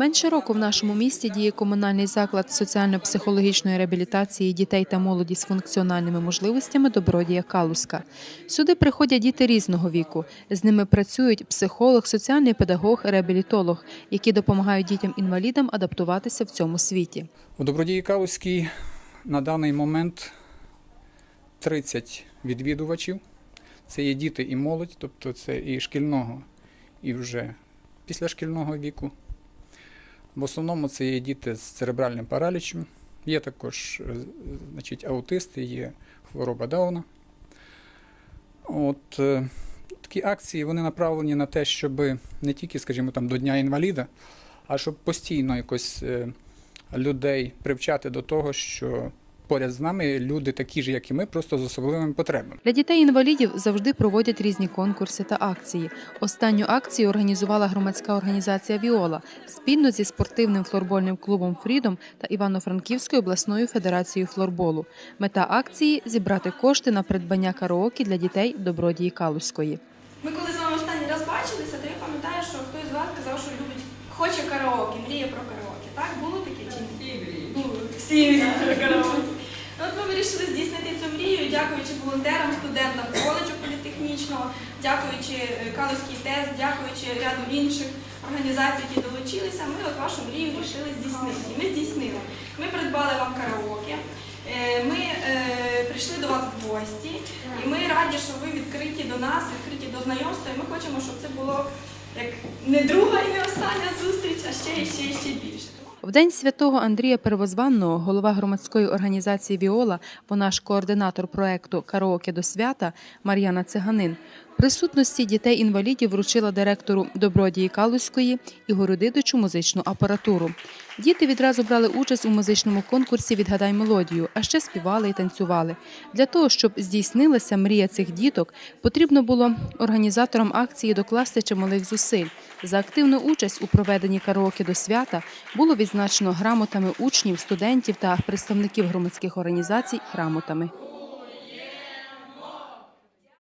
Менше року в нашому місті діє комунальний заклад соціально-психологічної реабілітації дітей та молоді з функціональними можливостями Добродія Калуска. Сюди приходять діти різного віку. З ними працюють психолог, соціальний педагог, реабілітолог, які допомагають дітям-інвалідам адаптуватися в цьому світі. У Добродії Калузькій на даний момент 30 відвідувачів. Це є діти і молодь, тобто це і шкільного, і вже післяшкільного віку. В основному це є діти з церебральним паралічем. Є також е, значить, аутисти, є хвороба Дауна. От, е, такі акції вони направлені на те, щоб не тільки, скажімо, там, до Дня інваліда, а щоб постійно якось е, людей привчати до того, що поряд з нами люди такі ж, як і ми, просто з особливими потребами. Для дітей-інвалідів завжди проводять різні конкурси та акції. Останню акцію організувала громадська організація Віола спільно зі спортивним флорбольним клубом Фрідом та Івано-Франківською обласною федерацією флорболу. Мета акції зібрати кошти на придбання караоке для дітей добродії Калузької. Ми коли з вами останній раз бачилися, то я пам'ятаю, що хтось з вас казав, що любить, хоче караоке, мріє про караоке. Так, було таке чи ні? Всі мріють. Всі мріють про караоке. Дякуючи волонтерам, студентам коледжу політехнічного, дякуючи е, Калузький ТЕС, дякуючи ряду інших організацій, які долучилися, ми от вашу мрію вирішили здійснити. Ми здійснили. Ми придбали вам караоке. Е, Ми е, прийшли до вас в гості, і ми раді, що ви відкриті до нас, відкриті до знайомства. І ми хочемо, щоб це було як не друга і не остання зустріч, а ще і ще ще більше. В день святого Андрія Первозванного голова громадської організації Віола, вона ж координатор проекту Караоке до свята Мар'яна Циганин. Присутності дітей-інвалідів вручила директору Добродії Калузької Ігорю Дидичу музичну апаратуру. Діти відразу брали участь у музичному конкурсі Відгадай мелодію, а ще співали і танцювали. Для того, щоб здійснилася мрія цих діток, потрібно було організаторам акції докласти чималих зусиль. За активну участь у проведенні караоке до свята було відзначено грамотами учнів, студентів та представників громадських організацій грамотами.